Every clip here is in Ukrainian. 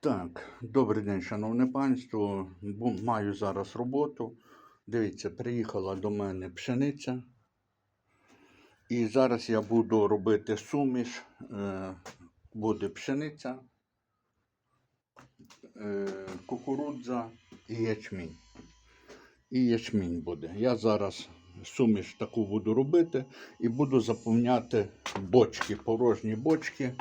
Так, добрий день, шановне панство. Маю зараз роботу. Дивіться, приїхала до мене пшениця. І зараз я буду робити суміш. Е, Буде пшениця, е, кукурудза і ячмінь. І ячмінь буде. Я зараз суміш таку буду робити і буду заповняти бочки, порожні бочки.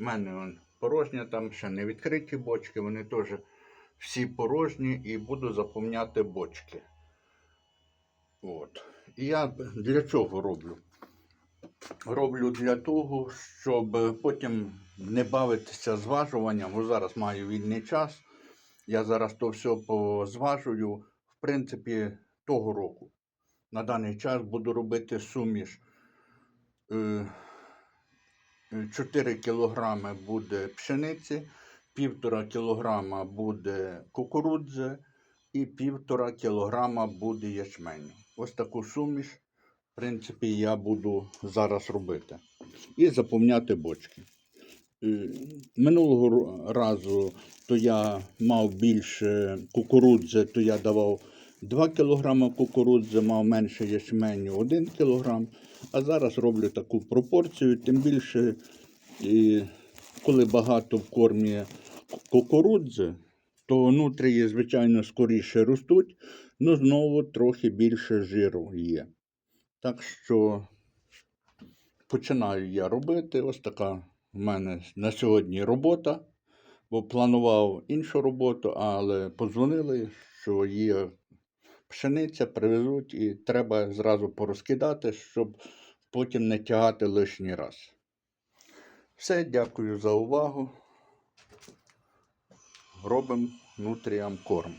У мене порожня, там ще не відкриті бочки, вони теж всі порожні і буду заповняти бочки. От. І я для чого роблю? Роблю для того, щоб потім не бавитися зважуванням. Бо зараз маю вільний час. Я зараз то все позважую, в принципі, того року. На даний час буду робити суміш. Е, 4 кілограми буде пшениці, півтора кілограма буде кукурудзи і півтора кілограма буде ячменю. Ось таку суміш, в принципі, я буду зараз робити. І заповняти бочки. Е, Минулого разу то я мав більше кукурудзи, то я давав 2 кг кукурудзи, мав менше ячменю 1 кг. А зараз роблю таку пропорцію, тим більше, і коли багато в кормі кукурудзи, то нутрії, звичайно, скоріше ростуть, але знову трохи більше жиру є. Так що починаю я робити. Ось така в мене на сьогодні робота. Бо планував іншу роботу, але подзвонили, що є пшениця, привезуть і треба зразу порозкидати, щоб потім не тягати лишній раз. Все, дякую за увагу. Робимо нутріям корм.